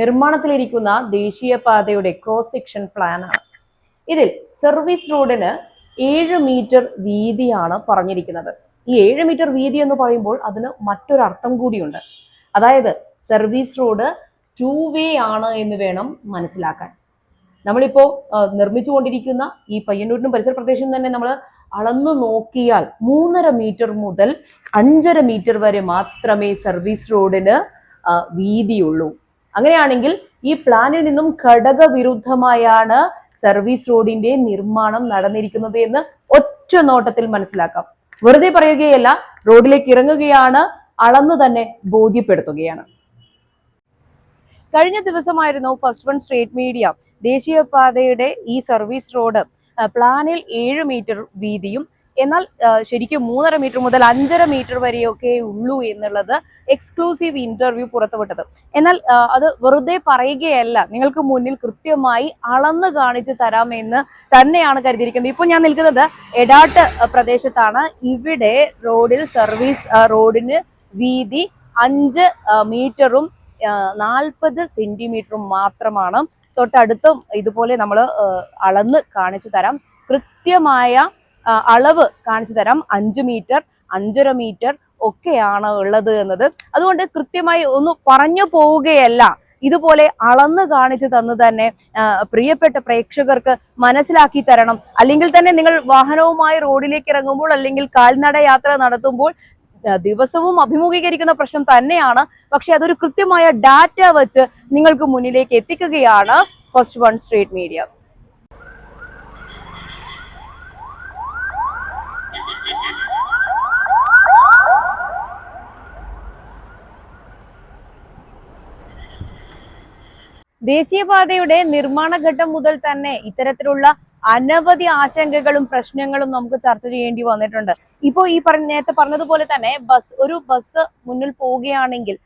നിർമ്മാണത്തിലിരിക്കുന്ന ദേശീയപാതയുടെ cross section പ്ലാനാണ് ഇതിൽ service റോഡിന് ഏഴ് മീറ്റർ വീതിയാണ് പറഞ്ഞിരിക്കുന്നത്. ഈ ഏഴ് മീറ്റർ വീതി എന്ന് പറയുമ്പോൾ അതിന് മറ്റൊരർത്ഥം കൂടിയുണ്ട്. അതായത് സർവീസ് റോഡ് ടു വേ ആണ് എന്ന് വേണം മനസ്സിലാക്കാൻ. നമ്മളിപ്പോൾ നിർമ്മിച്ചുകൊണ്ടിരിക്കുന്ന ഈ പയ്യന്നൂരിനും പരിസര പ്രദേശം തന്നെ നമ്മൾ അളന്നു നോക്കിയാൽ മൂന്നര മീറ്റർ മുതൽ അഞ്ചര മീറ്റർ വരെ മാത്രമേ സർവീസ് റോഡിന് വീതിയുള്ളൂ. അങ്ങനെയാണെങ്കിൽ ഈ പ്ലാനിൽ നിന്നും ഘടകവിരുദ്ധമായാണ് സർവീസ് റോഡിന്റെ നിർമ്മാണം നടന്നിരിക്കുന്നത് എന്ന് ഒറ്റ നോട്ടത്തിൽ മനസ്സിലാക്കാം. വെറുതെ പറയുകയല്ല റോഡിലേക്ക് ഇറങ്ങുകയാണ് അളന്ന് തന്നെ ബോധ്യപ്പെടുത്തുകയാണ്. കഴിഞ്ഞ ദിവസമായിരുന്നു ഫസ്റ്റ് വൺ സ്ട്രീറ്റ് മീഡിയ ദേശീയപാതയുടെ ഈ സർവീസ് റോഡ് പ്ലാനിൽ ഏഴ് മീറ്റർ വീതിയും എന്നാൽ ശരിക്കും മൂന്നര മീറ്റർ മുതൽ അഞ്ചര മീറ്റർ വരെയൊക്കെ ഉള്ളൂ എന്നുള്ളത് എക്സ്ക്ലൂസീവ് ഇന്റർവ്യൂ പുറത്തുവിട്ടത്. എന്നാൽ അത് വെറുതെ പറയുകയല്ല. നിങ്ങൾക്ക് മുന്നിൽ കൃത്യമായി അളന്ന് കാണിച്ചു തരാമെന്ന് തന്നെയാണ് കരുതിയിരിക്കുന്നത്. ഇപ്പോൾ ഞാൻ നിൽക്കുന്നത് എടാട്ട് പ്രദേശത്താണ്. ഇവിടെ റോഡിൽ സർവീസ് റോഡിന് വീതി അഞ്ച് മീറ്ററും നാൽപ്പത് സെന്റിമീറ്ററും മാത്രമാണ്. തൊട്ടടുത്തും ഇതുപോലെ നമ്മൾ അളന്ന് കാണിച്ചു തരാം. കൃത്യമായ അളവ് കാണിച്ചു തരാം. അഞ്ച് മീറ്റർ അഞ്ചര മീറ്റർ ഒക്കെയാണ് ഉള്ളത് എന്നത്. അതുകൊണ്ട് കൃത്യമായി ഒന്ന് പറഞ്ഞു പോവുകയല്ല. ഇതുപോലെ അളന്ന് കാണിച്ചു തന്നു തന്നെ പ്രിയപ്പെട്ട പ്രേക്ഷകർക്ക് മനസ്സിലാക്കി തരണം. അല്ലെങ്കിൽ തന്നെ നിങ്ങൾ വാഹനവുമായി റോഡിലേക്ക് ഇറങ്ങുമ്പോൾ അല്ലെങ്കിൽ കാൽനട യാത്ര നടത്തുമ്പോൾ ദിവസവും അഭിമുഖീകരിക്കുന്ന പ്രശ്നം തന്നെയാണ്. പക്ഷെ അതൊരു കൃത്യമായ ഡാറ്റ വെച്ച് നിങ്ങൾക്ക് മുന്നിലേക്ക് എത്തിക്കുകയാണ് ഫസ്റ്റ് വൺ സ്ട്രീറ്റ് മീഡിയ. ദേശീയപാതയുടെ നിർമ്മാണ ഘട്ടം മുതൽ തന്നെ ഇത്തരത്തിലുള്ള അനവധി ആശങ്കകളും പ്രശ്നങ്ങളും നമുക്ക് ചർച്ച ചെയ്യേണ്ടി വന്നിട്ടുണ്ട്. ഇപ്പോ ഈ പറഞ്ഞ നേരത്തെ പറഞ്ഞതുപോലെ തന്നെ ബസ് ഒരു ബസ് മുന്നിൽ പോവുകയാണെങ്കിൽ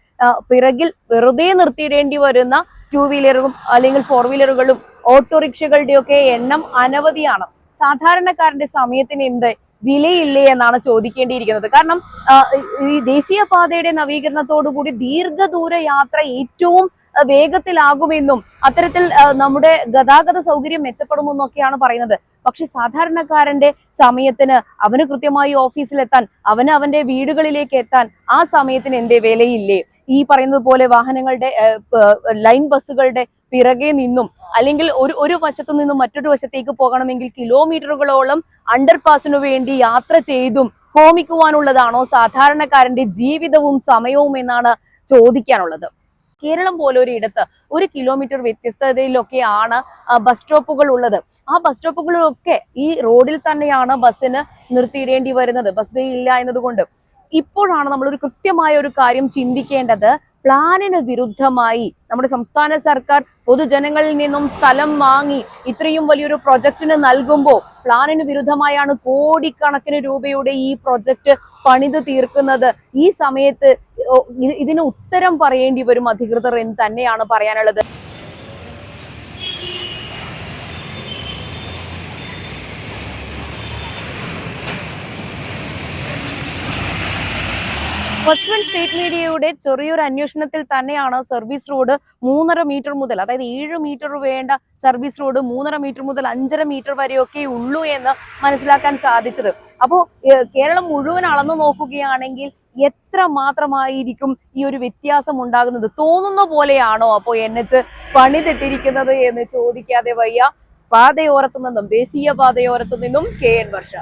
പിറകിൽ വെറുതെ നിർത്തിയിടേണ്ടി വരുന്ന ടൂ വീലറും അല്ലെങ്കിൽ ഫോർ വീലറുകളും ഓട്ടോറിക്ഷകളുടെയൊക്കെ എണ്ണം അനവധിയാണ്. സാധാരണക്കാരന്റെ സമയത്തിന് എന്ത് വിലയില്ലേ എന്നാണ് ചോദിക്കേണ്ടിയിരിക്കുന്നത്. കാരണം ഈ ദേശീയപാതയുടെ നവീകരണത്തോടുകൂടി ദീർഘദൂര യാത്ര ഏറ്റവും വേഗത്തിലാകുമെന്നും അത്തരത്തിൽ നമ്മുടെ ഗതാഗത സൗകര്യം മെച്ചപ്പെടുമെന്നൊക്കെയാണ് പറയുന്നത്. പക്ഷെ സാധാരണക്കാരന്റെ സമയത്തിന് അവന് കൃത്യമായി ഓഫീസിലെത്താൻ അവന് അവന്റെ വീടുകളിലേക്ക് എത്താൻ ആ സമയത്തിന് എന്തേ വിലയില്ലേ? ഈ പറയുന്നത് പോലെ വാഹനങ്ങളുടെ ലൈൻ ബസ്സുകളുടെ പിറകെ നിന്നും അല്ലെങ്കിൽ ഒരു ഒരു വശത്തു നിന്നും മറ്റൊരു വശത്തേക്ക് പോകണമെങ്കിൽ കിലോമീറ്ററുകളോളം അണ്ടർ അണ്ടർപാസിനു വേണ്ടി യാത്ര ചെയ്തും ഹോമിക്കുവാനുള്ളതാണോ സാധാരണക്കാരന്റെ ജീവിതവും സമയവും എന്നാണ് ചോദിക്കാനുള്ളത്. കേരളം പോലെ ഒരു ഇടത്ത് ഒരു കിലോമീറ്റർ വ്യത്യസ്തതയിലൊക്കെയാണ് ബസ് സ്റ്റോപ്പുകൾ ഉള്ളത്. ആ ബസ് സ്റ്റോപ്പുകളിലൊക്കെ ഈ റോഡിൽ തന്നെയാണ് ബസ്സിന് നിർത്തിയിടേണ്ടി വരുന്നത്. ബസ് വേ ഇല്ല എന്നതുകൊണ്ട്. ഇപ്പോഴാണ് നമ്മൾ ഒരു കൃത്യമായ ഒരു കാര്യം ചിന്തിക്കേണ്ടത്. പ്ലാനിന് വിരുദ്ധമായി നമ്മുടെ സംസ്ഥാന സർക്കാർ പൊതുജനങ്ങളിൽ നിന്നും സ്ഥലം വാങ്ങി ഇത്രയും വലിയൊരു പ്രൊജക്ടിന് നൽകുമ്പോൾ പ്ലാനിന് വിരുദ്ധമായാണ് കോടിക്കണക്കിന് രൂപയുടെ ഈ പ്രൊജക്ട് പണിത് തീർക്കുന്നത്. ഈ സമയത്ത് ഇതിന് ഉത്തരം പറയേണ്ടി വരും അധികൃതർ എന്ന് തന്നെയാണ് പറയാനുള്ളത്. ഫസ്റ്റ് വൺ സ്റ്റേറ്റ് മീഡിയയുടെ ചെറിയൊരു അന്വേഷണത്തിൽ തന്നെയാണ് സർവീസ് റോഡ് മൂന്നര മീറ്റർ മുതൽ അതായത് ഏഴ് മീറ്റർ വേണ്ട സർവീസ് റോഡ് മൂന്നര മീറ്റർ മുതൽ അഞ്ചര മീറ്റർ വരെയൊക്കെ ഉള്ളൂ എന്ന് മനസ്സിലാക്കാൻ സാധിച്ചത്. അപ്പോൾ കേരളം മുഴുവൻ അളന്നു നോക്കുകയാണെങ്കിൽ എത്ര മാത്രമായിരിക്കും ഈ ഒരു വ്യത്യാസം ഉണ്ടാകുന്നത്? തോന്നുന്ന പോലെയാണോ അപ്പോൾ എൻ എച്ച് പണിതിട്ടിരിക്കുന്നത് എന്ന് ചോദിക്കാതെ വയ്യ. പാതയോരത്തു നിന്നും ദേശീയ പാതയോരത്തു നിന്നും കെ എൻ വർഷ.